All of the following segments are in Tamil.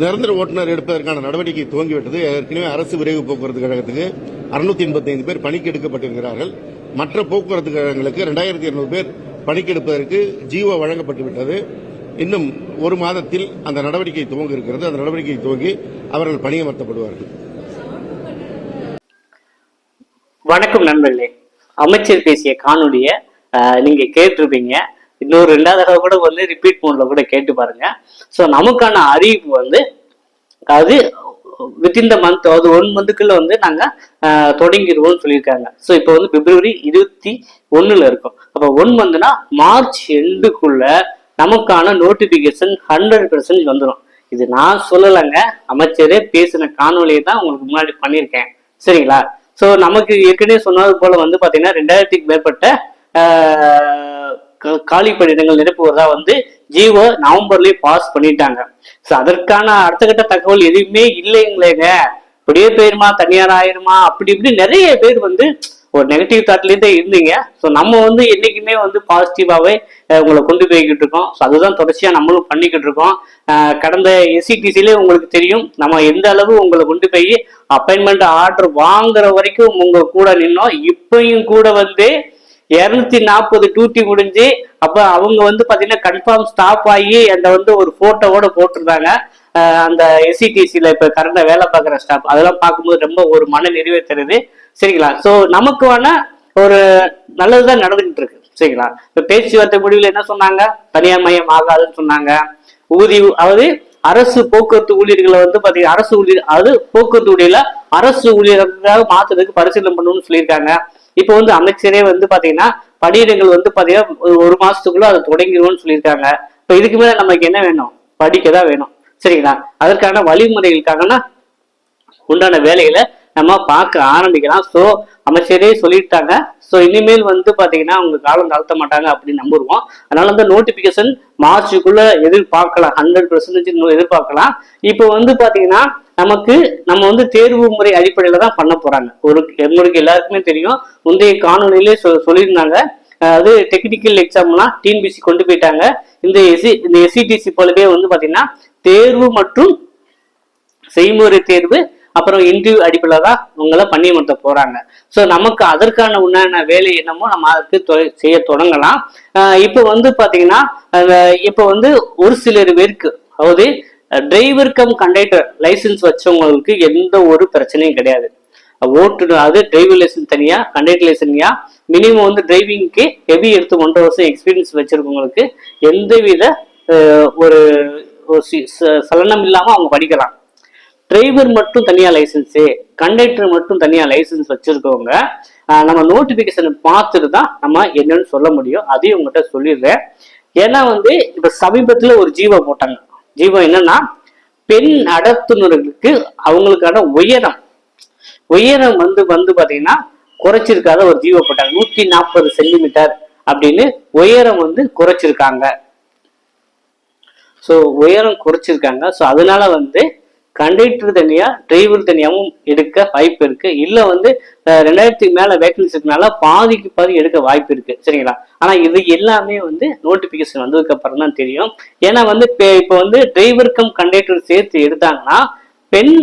நிரந்தர ஓட்டுநர் எடுப்பதற்கான நடவடிக்கை துவங்கிவிட்டது. ஏற்கனவே அரசு விரைவு போக்குவரத்து கழகத்துக்கு அறுநூத்தி எண்பத்தி ஐந்து பேர் பணிக்கு எடுக்கப்பட்டிருக்கிறார்கள். மற்ற போக்குவரத்து கழகங்களுக்கு இரண்டாயிரத்தி இருநூறு பேர் பணிக்கு எடுப்பதற்கு ஜீவோ வழங்கப்பட்டு விட்டது இன்னும் ஒரு மாதத்தில் அந்த நடவடிக்கை துவங்க இருக்கிறது அந்த நடவடிக்கை துவங்கி அவர்கள் பணியமர்த்தப்படுவார்கள். வணக்கம் நண்பர்களே. அமைச்சர் பேசிய காணொலிய நீங்க கேட்டிருப்பீங்க. இன்னொரு ரெண்டாவது தடவை கூட வந்து ரிப்பீட் மோட்ல கூட கேட்டு பாருங்க. ஸோ நமக்கான அறிவிப்பு வந்து அது வித்தின் த மந்த் அதாவது ஒன் மந்த்துக்குள்ள வந்து நாங்கள் தொடங்கிடுவோம்னு சொல்லியிருக்காங்க. ஸோ இப்போ வந்து பிப்ரவரி இருபத்தி ஒன்றுல இருக்கும். அப்போ ஒன் மந்த்னா மார்ச் எண்டுக்குள்ள நமக்கான நோட்டிபிகேஷன் ஹண்ட்ரட் பெர்சன்ட் வந்துடும் இது நான் சொல்லலைங்க. அமைச்சரே பேசின காணொலியை தான் உங்களுக்கு முன்னாடி பண்ணியிருக்கேன். சரிங்களா? ஸோ நமக்கு ஏற்கனவே சொன்னது போல வந்து பார்த்தீங்கன்னா ரெண்டாயிரத்துக்கு மேற்பட்ட காலி பணியிடங்கள் நிரப்புவதா வந்து ஜீவோ நவம்பர்லயே பாஸ் பண்ணிட்டாங்க. ஸோ அதற்கான அடுத்த கட்ட தகவல் எதுவுமே இல்லைங்களேங்க. இப்படியே போயிருமா தனியார் ஆயிருமா அப்படி இப்படி நிறைய பேர் வந்து ஒரு நெகட்டிவ் தாட்லேயே தான் இருந்தீங்க. ஸோ நம்ம வந்து என்னைக்குமே வந்து பாசிட்டிவாகவே உங்களை கொண்டு போய்கிட்டு இருக்கோம். ஸோ அதுதான் தொடர்ச்சியாக நம்மளும் பண்ணிக்கிட்டு இருக்கோம். கடந்த எஸ்சிடிசிலே உங்களுக்கு தெரியும். நம்ம எந்த அளவு உங்களை கொண்டு போய் அப்பாயின்மெண்ட் ஆர்டர் வாங்குற வரைக்கும் உங்கள் கூட நின்னோம். இப்பையும் கூட வந்து இருநூத்தி நாற்பது டியூட்டி முடிஞ்சு அப்ப அவங்க வந்து பாத்தீங்கன்னா கன்ஃபார்ம் ஸ்டாப் ஆகி அந்த வந்து ஒரு போட்டோவோட போட்டிருந்தாங்க. அந்த எஸ்சிடிசில இப்ப கரண்ட வேலை பார்க்குற ஸ்டாப் அதெல்லாம் பார்க்கும்போது ரொம்ப ஒரு மன நிறைவே தருது. சரிங்களா? ஸோ நமக்கு வேணால் ஒரு நல்லதுதான் நடந்துகிட்டு இருக்கு சரிங்களா? இப்ப பேச்சுவார்த்தை முடிவில் என்ன சொன்னாங்க? தனியார் மையம் ஆகாதுன்னு சொன்னாங்க. ஊதி அதாவது அரசு போக்குவரத்து ஊழியர்களை வந்து பாத்தீங்கன்னா அரசு ஊழியர் அதாவது போக்குவரத்து ஊழியர்ல அரசு ஊழியர்களுக்காக மாத்துறதுக்கு பரிசீலனை பண்ணணும்னு சொல்லியிருக்காங்க. இப்போ வந்து அமைச்சரே வந்து பாத்தீங்கன்னா பணியிடங்கள் வந்து பாத்தீங்கன்னா ஒரு- ஒரு மாசத்துக்குள்ள அதை தொடங்கிடுவோம்னு சொல்லியிருக்காங்க. இப்போ இதுக்கு மேல நமக்கு என்ன வேணும்? படிக்க தான் வேணும். சரிங்களா? அதற்கான வழிமுறைகளுக்கான உண்டான வேலைகளை நம்ம பார்க்க ஆரம்பிக்கலாம். ஸோ அமைச்சரே சொல்லிட்டாங்க. ஸோ இனிமேல் வந்து பார்த்தீங்கன்னா அவங்க காலம் தாழ்த்த மாட்டாங்க அப்படின்னு நம்புவோம். அதனால வந்து நோட்டிஃபிகேஷன் மார்ச்சுக்குள்ள எதிர்பார்க்கலாம். ஹண்ட்ரட் பர்சன்டேஜ் எதிர்பார்க்கலாம். இப்போ வந்து பார்த்தீங்கன்னா நமக்கு நம்ம வந்து தேர்வு முறை அடிப்படையில தான் பண்ண போறாங்க. ஒரு உங்களுக்கு எல்லாருக்குமே தெரியும். முந்தைய காணொலியிலே சொ- சொல்லியிருந்தாங்க. அதாவது டெக்னிக்கல் எக்ஸாம்லாம் டிஎன்பிசி கொண்டு போயிட்டாங்க. இந்த எஸ்சி இந்த எஸ்சிடிசி போலவே வந்து பாத்தீங்கன்னா தேர்வு மற்றும் செய்முறை தேர்வு அப்புறம் இன்டர்வியூ அடிப்படையில் தான் உங்களை பணியமர்த்த போறாங்க. ஸோ நமக்கு அதற்கான உண்டான வேலை என்னமோ நம்ம அதுக்கு செய்ய தொடங்கலாம். இப்போ வந்து பாத்தீங்கன்னா இப்போ வந்து ஒரு சிலர் பேருக்கு அதாவது டிரைவர் கம் கண்டக்டர் லைசன்ஸ் வச்சவங்களுக்கு எந்த ஒரு பிரச்சனையும் கிடையாது. ஓட்டுநர் அது டிரைவிங் லைசன்ஸ் தனியா கண்டக்டர் லைசன்ஸ் மினிமம் வந்து டிரைவிங்க்கு ஹெவி எடுத்து ஒன்றரை வருஷம் எக்ஸ்பீரியன்ஸ் வச்சிருக்கவங்களுக்கு எந்தவித ஒரு ச- சலனம் இல்லாமல் அவங்க படிக்கலாம். டிரைவர் மட்டும் தனியாக லைசன்ஸு கண்டக்டர் மட்டும் தனியாக லைசன்ஸ் வச்சுருக்கவங்க நம்ம நோட்டிஃபிகேஷனை பார்த்துட்டு தான் நம்ம என்னன்னு சொல்ல முடியும். அதையும் உங்ககிட்ட சொல்லிடுறேன். ஏன்னா வந்து இப்போ சமீபத்தில் ஒரு ஜீவோ போட்டாங்க. ஜீவம் என்னன்னா பெண் நடத்துனர்களுக்கு அவங்களுக்கான உயரம். உயரம் வந்து வந்து பாத்தீங்கன்னா குறைச்சிருக்காத ஒரு ஜீவப்பட்டாங்க நூத்தி நாற்பது சென்டிமீட்டர் அப்படின்னு உயரம் வந்து குறைச்சிருக்காங்க. ஸோ உயரம் குறைச்சிருக்காங்க. ஸோ அதனால வந்து கண்டக்டர் தனியா டிரைவர் தனியாவும் எடுக்க வாய்ப்பு இருக்கு. இல்ல வந்து ரெண்டாயிரத்துக்கு மேல வேக்கன்சி இருக்கனால பாதிக்கு பாதி எடுக்க வாய்ப்பு இருக்கு. சரிங்களா? ஆனா இது எல்லாமே வந்து நோட்டிபிகேஷன் வந்ததுக்கு அப்புறம் தான் தெரியும். ஏன்னா வந்து இப்ப இப்போ வந்து டிரைவர் கம் கண்டக்டர் சேர்த்து எடுத்தாங்கன்னா பெண்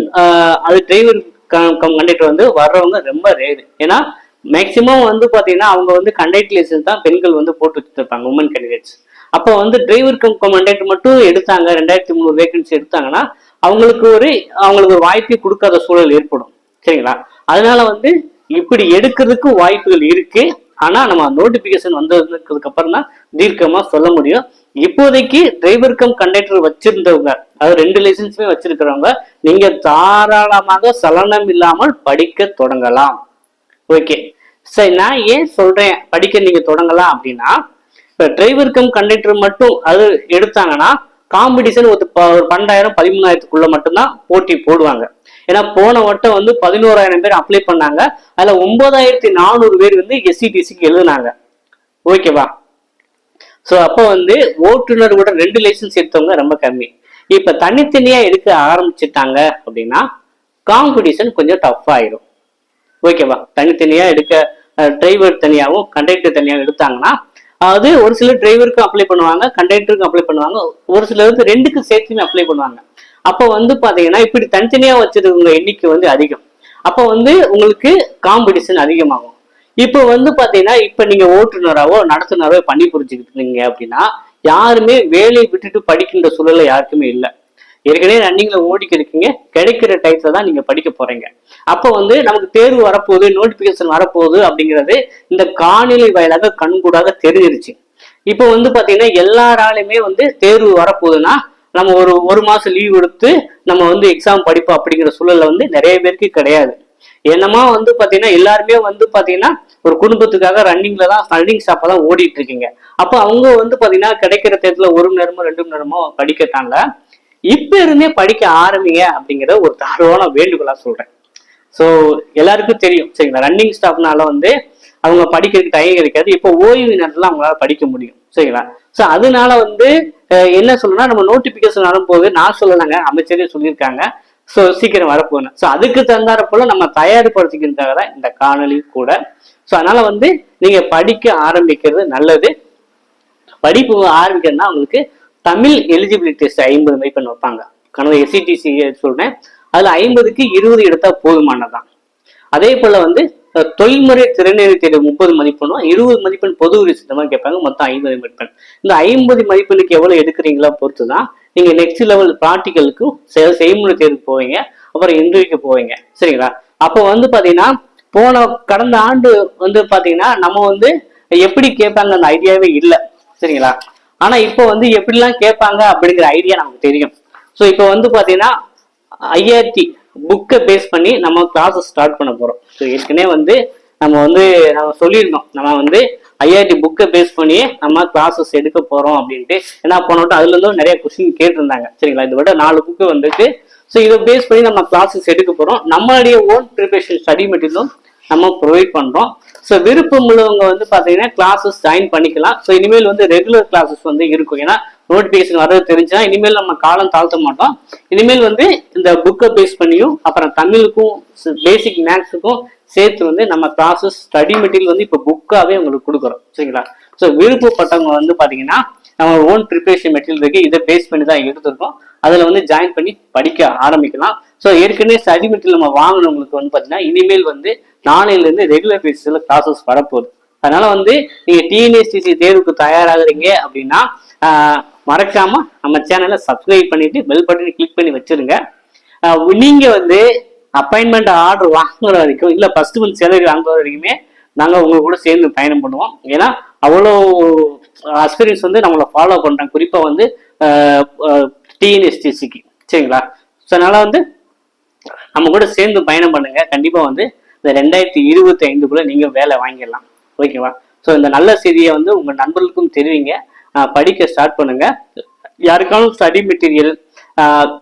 அது டிரைவர் கம் கண்டக்டர் வந்து வர்றவங்க ரொம்ப ரேரு ஏன்னா மேக்சிமம் வந்து பாத்தீங்கன்னா அவங்க வந்து கண்டக்டர் லைசன்ஸ் தான் பெண்கள் வந்து போட்டு வச்சிருப்பாங்க உமன் கேண்டிடேட்ஸ் அப்போ வந்து டிரைவர் கம் கமாண்டேட் மட்டும் எடுத்தாங்க. ரெண்டாயிரத்தி முந்நூறு வேகன்சி எடுத்தாங்கன்னா அவங்களுக்கு ஒரு அவங்களுக்கு ஒரு வாய்ப்பே கொடுக்காத சூழல் ஏற்படும். சரிங்களா? அதனால வந்து இப்படி எடுக்கிறதுக்கு வாய்ப்புகள் இருக்கு. ஆனா நம்ம நோட்டிபிகேஷன் வந்ததுக்கு அப்புறம் தான் தீர்க்கமா சொல்ல முடியும். இப்போதைக்கு டிரைவர் கம் கண்டக்டர் வச்சிருந்தவங்க அதாவது ரெண்டு லைசன்ஸுமே வச்சிருக்கிறவங்க நீங்க தாராளமாக சலனம் இல்லாமல் படிக்க தொடங்கலாம். ஓகே சரி நான் ஏன் சொல்றேன் படிக்க நீங்க தொடங்கலாம் அப்படின்னா இப்போ டிரைவர் கம் கண்டக்டர் மட்டும் அது எடுத்தாங்கன்னா காம்படிஷன் ஒரு ஒரு பன்னெண்டாயிரம் பதிமூணாயிரத்துக்குள்ள மட்டும்தான் போட்டி போடுவாங்க. ஏன்னா போன வட்டம் வந்து பதினோராயிரம் பேர் அப்ளை பண்ணாங்க. அதுல ஒன்பதாயிரத்தி நானூறு பேர் வந்து எஸ்சிடிசிக்கு எழுதுனாங்க. ஓகேவா ஸோ அப்போ வந்து ஓட்டுநர் கூட ரெண்டு லைசன்ஸ் எடுத்தவங்க ரொம்ப கம்மி. இப்போ தனித்தனியா எடுக்க ஆரம்பிச்சிட்டாங்க அப்படின்னா காம்படிஷன் கொஞ்சம் டஃப் ஆயிரும். ஓகேவா தனித்தனியா எடுக்க டிரைவர் தனியாகவும் கண்டக்டர் தனியாகவும் எடுத்தாங்கன்னா அதாவது ஒரு சில டிரைவருக்கும் அப்ளை பண்ணுவாங்க கண்டக்டருக்கும் அப்ளை பண்ணுவாங்க ஒரு சிலருக்கு ரெண்டுக்கும் சேர்த்துமே அப்ளை பண்ணுவாங்க. அப்போ வந்து பாத்தீங்கன்னா இப்படி தனித்தனியா வச்சிருக்கவங்க எண்ணிக்கை வந்து அதிகம். அப்போ வந்து உங்களுக்கு காம்படிஷன் அதிகமாகும். இப்போ வந்து பாத்தீங்கன்னா இப்போ நீங்க ஓட்டுநராவோ நடத்துனரோ பண்ணி புரிஞ்சுக்கிட்டு இருந்தீங்க அப்படின்னா யாருமே வேலையை விட்டுட்டு படிக்கின்ற சூழலை யாருக்குமே இல்லை. ஏற்கனவே ரன்னிங்ல ஓடிக்கு இருக்கீங்க கிடைக்கிற டைத்துல தான் நீங்க படிக்க போறீங்க. அப்போ வந்து நமக்கு தேர்வு வரப்போகுது நோட்டிபிகேஷன் வரப்போகுது அப்படிங்கிறது இந்த காணொலி வாயிலாக கண்கூடாக தெரிஞ்சிருச்சு. இப்போ வந்து பாத்தீங்கன்னா எல்லாராலையுமே வந்து தேர்வு வரப்போகுதுன்னா நம்ம ஒரு ஒரு மாசம் லீவ் எடுத்து நம்ம வந்து எக்ஸாம் படிப்போம் அப்படிங்கிற சூழல்ல வந்து நிறைய பேருக்கு கிடையாது. என்னமா வந்து பாத்தீங்கன்னா எல்லாருமே வந்து பாத்தீங்கன்னா ஒரு குடும்பத்துக்காக ரன்னிங்ல தான் ரன்னிங் ஸ்டாப்பா தான் ஓடிட்டு இருக்கீங்க. அப்போ அவங்க வந்து பாத்தீங்கன்னா கிடைக்கிற தேர்தல ஒரு மணி நேரமோ ரெண்டு மணி நேரமோ படிக்கட்டாங்க இப்ப இருந்தே படிக்க ஆரம்பிங்க அப்படிங்கிற ஒரு தாழ்வான வேண்டுகோளா சொல்றேன். ஸோ எல்லாருக்கும் தெரியும். சரிங்களா? ரன்னிங் ஸ்டாப்னால வந்து அவங்க படிக்கிறதுக்கு டைம் கிடைக்காது. இப்போ ஓய்வு நேரத்துல அவங்களால படிக்க முடியும். சரிங்களா? ஸோ அதனால வந்து என்ன சொல்லணும்னா நம்ம நோட்டிபிகேஷன் வரும்போது நான் சொல்லலைங்க அமைச்சரே சொல்லியிருக்காங்க. ஸோ சீக்கிரம் வரப்போகணும் ஸோ அதுக்கு தந்தார போல நம்ம தயார்படுத்திக்கிறதுக்காக தான் இந்த காணொலி கூட. ஸோ அதனால வந்து நீங்க படிக்க ஆரம்பிக்கிறது நல்லது. படிப்பு ஆரம்பிக்கிறதுனா உங்களுக்கு தமிழ் எலிஜிபிலிட்டி டெஸ்ட் ஐம்பது மதிப்பெண் வைப்பாங்க. கனவு எஸ்சிடிசி சொல்றேன். அதுல ஐம்பதுக்கு இருபது எடுத்தா போதுமானதான் அதே போல வந்து தொழில்முறை திறனறி தேர்வு முப்பது மதிப்பெண்ணும் இருபது மதிப்பெண் பொது உரிமை மாதிரி கேட்பாங்க. மொத்தம் ஐம்பது மதிப்பெண். இந்த ஐம்பது மதிப்பெண்ணுக்கு எவ்வளவு எடுக்கிறீங்களா பொறுத்து தான் நீங்க நெக்ஸ்ட் லெவல் ப்ராக்டிக்கலுக்கும் செய்முறை தேர்வு போவீங்க. அப்புறம் இன்டர்வியூக்கு போவீங்க. சரிங்களா? அப்போ வந்து பாத்தீங்கன்னா போன கடந்த ஆண்டு வந்து பாத்தீங்கன்னா நம்ம வந்து எப்படி கேட்பாங்க அந்த ஐடியாவே இல்லை. சரிங்களா? ஆனா இப்போ வந்து எப்படிலாம் கேட்பாங்க அப்படிங்கிற ஐடியா நமக்கு தெரியும். ஸோ இப்போ வந்து பாத்தீங்கன்னா ஐஆர்டி புக்கை பேஸ் பண்ணி நம்ம கிளாஸஸ் ஸ்டார்ட் பண்ண போறோம். ஸோ ஏற்கனவே வந்து நம்ம வந்து நம்ம சொல்லியிருந்தோம். நம்ம வந்து ஐஆர்டி புக்கை பேஸ் பண்ணி நம்ம கிளாஸஸ் எடுக்க போறோம் அப்படின்ட்டு. ஏன்னா போனோட்டம் அதுல அதுலேருந்தும் நிறைய கொஸ்டின் கேட்டிருந்தாங்க. சரிங்களா? இதை விட நாலு புக்கு வந்துட்டு ஸோ இதை பேஸ் பண்ணி நம்ம கிளாஸஸ் எடுக்க போறோம். நம்மளுடைய ஓன் ப்ரிப்பரேஷன் ஸ்டடி மெட்டீரியலும் நம்ம ப்ரொவைட் பண்றோம். ஸோ விருப்பம் உள்ளவங்க வந்து பார்த்தீங்கன்னா கிளாஸஸ் ஜாயின் பண்ணிக்கலாம். ஸோ இனிமேல் வந்து ரெகுலர் கிளாஸஸ் வந்து இருக்கும். ஏன்னா நோட்டிஃபிகேஷன் வர்றது தெரிஞ்சுன்னா இனிமேல் நம்ம காலம் தாழ்த்த மாட்டோம். இனிமேல் வந்து இந்த புக்கை பேஸ் பண்ணியும் அப்புறம் தமிழுக்கும் பேசிக் மேக்ஸுக்கும் சேர்த்து வந்து நம்ம கிளாஸஸ் ஸ்டடி மெட்டீரியல் வந்து இப்போ புக்காகவே உங்களுக்கு கொடுக்குறோம். சரிங்களா? ஸோ விருப்பப்பட்டவங்க வந்து பார்த்தீங்கன்னா நம்ம ஓன் ப்ரிப்பரேஷன் மெட்டீரியல் இருக்கு. இதை பேஸ் பண்ணி தான் எடுத்திருக்கோம். அதில் வந்து ஜாயின் பண்ணி படிக்க ஆரம்பிக்கலாம். ஸோ ஏற்கனவே ஸ்டடி மெட்டீரியல் நம்ம வாங்கினவங்களுக்கு வந்து பார்த்தீங்கன்னா இனிமேல் வந்து நாளையிலேருந்து ரெகுலர் பேசிஸில் கிளாஸஸ் வரப்போகுது. அதனால வந்து நீங்கள் டிஎன்எஸ்டிசி தேர்வுக்கு தயாராகிறீங்க அப்படின்னா ஆஹ், மறக்காம நம்ம சேனலை சப்ஸ்கிரைப் பண்ணிட்டு பெல் பட்டனை கிளிக் பண்ணி வச்சிருங்க. நீங்கள் வந்து அப்பாயின்மெண்ட் ஆர்டர் வாங்குற வரைக்கும் இல்லை ஃபர்ஸ்ட் மந்த் சேலரி வாங்குற வரைக்குமே நாங்கள் உங்க கூட சேர்ந்து பயணம் பண்ணுவோம். ஏன்னா அவ்வளோ அஸ்பிரன்ஸ் வந்து நம்மளை ஃபாலோ பண்ணுறாங்க குறிப்பாக வந்து டிஎன்எஸ்டிசிக்கு சரிங்களா? ஸோ அதனால் வந்து நம்ம கூட சேர்ந்து பயணம் பண்ணுங்க. கண்டிப்பாக வந்து இந்த ரெண்டாயிரத்தி இருபத்தி ஐந்துக்குள்ளே நீங்கள் வேலை வாங்கிடலாம். ஓகேவா? ஸோ இந்த நல்ல செய்தியை வந்து உங்கள் நண்பர்களுக்கும் தெரிவிங்க. படிக்க ஸ்டார்ட் பண்ணுங்க. யாருக்காலும் ஸ்டடி மெட்டீரியல்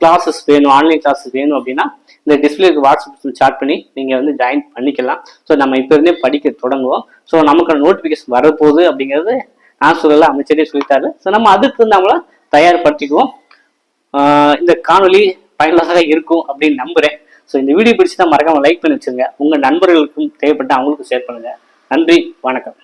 கிளாஸஸ் வேணும் ஆன்லைன் கிளாஸஸ் வேணும் அப்படின்னா இந்த டிஸ்பிளேக்கு வாட்ஸ்அப் ஸ்டார்ட் பண்ணி நீங்க வந்து ஜாயின் பண்ணிக்கலாம். ஸோ நம்ம இப்போ இருந்தே படிக்க தொடங்குவோம். ஸோ நமக்கு நோட்டிஃபிகேஷன் வரப்போகுது அப்படிங்கிறது நான் சொல்லல அமைச்சரே சொல்லிட்டாரு. ஸோ நம்ம அதுக்கு நம்மள தயார்படுத்திக்குவோம். ஆஹ் இந்த காணொலி பயனுள்ளதாக இருக்கும் அப்படின்னு நம்புறேன். ஸோ இந்த வீடியோ பிடிச்சா மறக்காம லைக் பண்ணி வச்சுருங்க. உங்க நண்பர்களுக்கும் தேவைப்பட்ட அவங்களுக்கும் ஷேர் பண்ணுங்க. நன்றி வணக்கம்.